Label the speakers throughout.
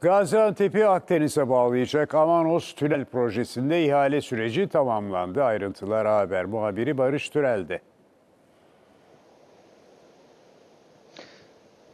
Speaker 1: Gaziantep'i Akdeniz'e bağlayacak Amanos Tünel projesinde ihale süreci tamamlandı. Ayrıntılar haber muhabiri Barış Türel'de.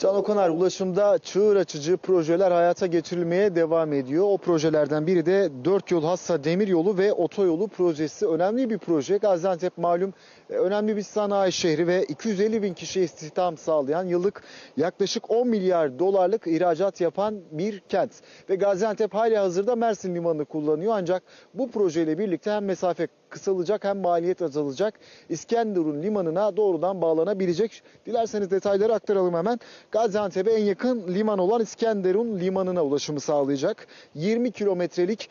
Speaker 2: Can Okonar ulaşımda çığır açıcı projeler hayata geçirilmeye devam ediyor. O projelerden biri de 4 yol hassa demiryolu ve otoyolu projesi. Önemli bir proje. Gaziantep malum e, önemli bir sanayi şehri ve 250 bin kişiye istihdam sağlayan yıllık yaklaşık 10 milyar dolarlık ihracat yapan bir kent. Ve Gaziantep hali hazırda Mersin Limanı'nı kullanıyor ancak bu projeyle birlikte hem mesafe kısalacak hem maliyet azalacak. İskenderun limanına doğrudan bağlanabilecek. Dilerseniz detayları aktaralım hemen. Gaziantep'e en yakın liman olan İskenderun limanına ulaşımı sağlayacak. 20 kilometrelik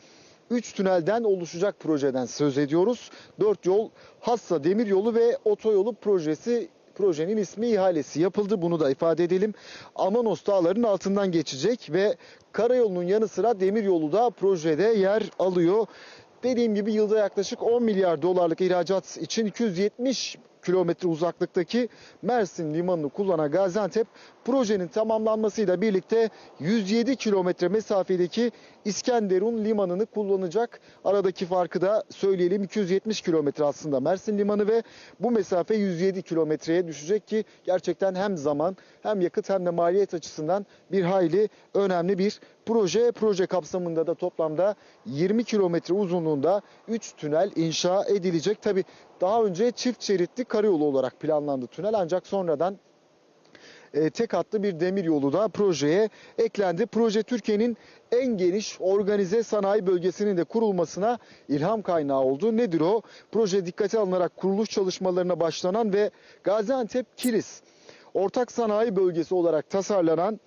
Speaker 2: 3 tünelden oluşacak projeden söz ediyoruz. 4 yol Hassa Demiryolu ve Otoyolu projesi projenin ismi ihalesi yapıldı. Bunu da ifade edelim. Amanos Dağları'nın altından geçecek ve karayolunun yanı sıra demiryolu da projede yer alıyor. Dediğim gibi yılda yaklaşık 10 milyar dolarlık ihracat için 270 kilometre uzaklıktaki Mersin limanını kullanan Gaziantep projenin tamamlanmasıyla birlikte 107 kilometre mesafedeki İskenderun limanını kullanacak. Aradaki farkı da söyleyelim 270 kilometre aslında Mersin limanı ve bu mesafe 107 kilometreye düşecek ki gerçekten hem zaman hem yakıt hem de maliyet açısından bir hayli önemli bir proje. Proje kapsamında da toplamda 20 kilometre uzunluğunda 3 tünel inşa edilecek. Tabi daha önce çift şeritli karayolu olarak planlandı tünel ancak sonradan e, tek hatlı bir demir yolu da projeye eklendi. Proje Türkiye'nin en geniş organize sanayi bölgesinin de kurulmasına ilham kaynağı oldu. Nedir o? Proje dikkate alınarak kuruluş çalışmalarına başlanan ve Gaziantep Kilis ortak sanayi bölgesi olarak tasarlanan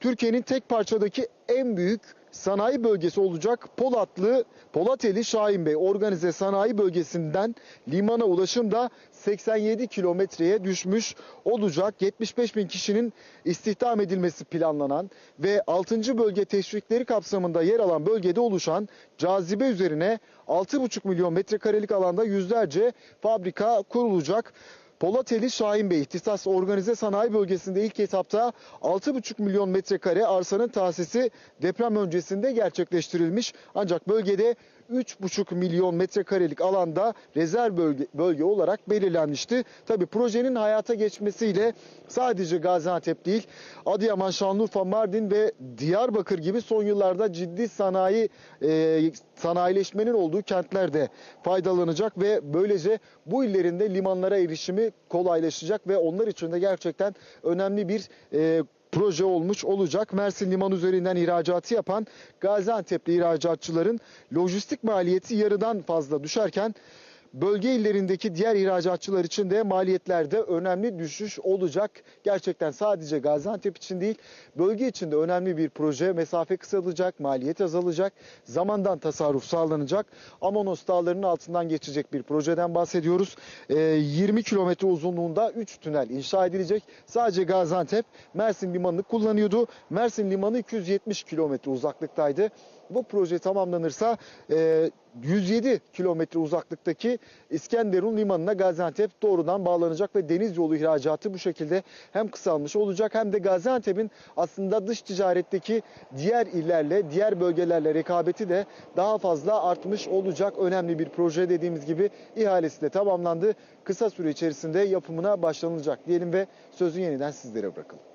Speaker 2: Türkiye'nin tek parçadaki en büyük sanayi bölgesi olacak Polatlı, Polateli Şahin Bey organize sanayi bölgesinden limana ulaşım da 87 kilometreye düşmüş olacak. 75 bin kişinin istihdam edilmesi planlanan ve 6. bölge teşvikleri kapsamında yer alan bölgede oluşan cazibe üzerine 6,5 milyon metrekarelik alanda yüzlerce fabrika kurulacak. Polateli Şahin Bey İhtisas Organize Sanayi Bölgesi'nde ilk etapta 6,5 milyon metrekare arsanın tahsisi deprem öncesinde gerçekleştirilmiş. Ancak bölgede 3,5 milyon metrekarelik alanda rezerv bölge, bölge olarak belirlenmişti. Tabi projenin hayata geçmesiyle sadece Gaziantep değil Adıyaman, Şanlıurfa, Mardin ve Diyarbakır gibi son yıllarda ciddi sanayi e, sanayileşmenin olduğu kentlerde faydalanacak ve böylece bu illerin de limanlara erişimi kolaylaşacak ve onlar için de gerçekten önemli bir e, proje olmuş olacak. Mersin Liman üzerinden ihracatı yapan Gaziantep'li ihracatçıların lojistik maliyeti yarıdan fazla düşerken bölge illerindeki diğer ihracatçılar için de maliyetlerde önemli düşüş olacak. Gerçekten sadece Gaziantep için değil, bölge için de önemli bir proje. Mesafe kısalacak, maliyet azalacak, zamandan tasarruf sağlanacak. Amonos Dağları'nın altından geçecek bir projeden bahsediyoruz. Ee, 20 kilometre uzunluğunda 3 tünel inşa edilecek. Sadece Gaziantep Mersin Limanı'nı kullanıyordu. Mersin Limanı 270 kilometre uzaklıktaydı. Bu proje tamamlanırsa e, 107 kilometre uzaklıktaki İskenderun limanına Gaziantep doğrudan bağlanacak ve deniz yolu ihracatı bu şekilde hem kısalmış olacak hem de Gaziantep'in aslında dış ticaretteki diğer illerle, diğer bölgelerle rekabeti de daha fazla artmış olacak. Önemli bir proje dediğimiz gibi ihalesi de tamamlandı. Kısa süre içerisinde yapımına başlanılacak diyelim ve sözü yeniden sizlere bırakalım.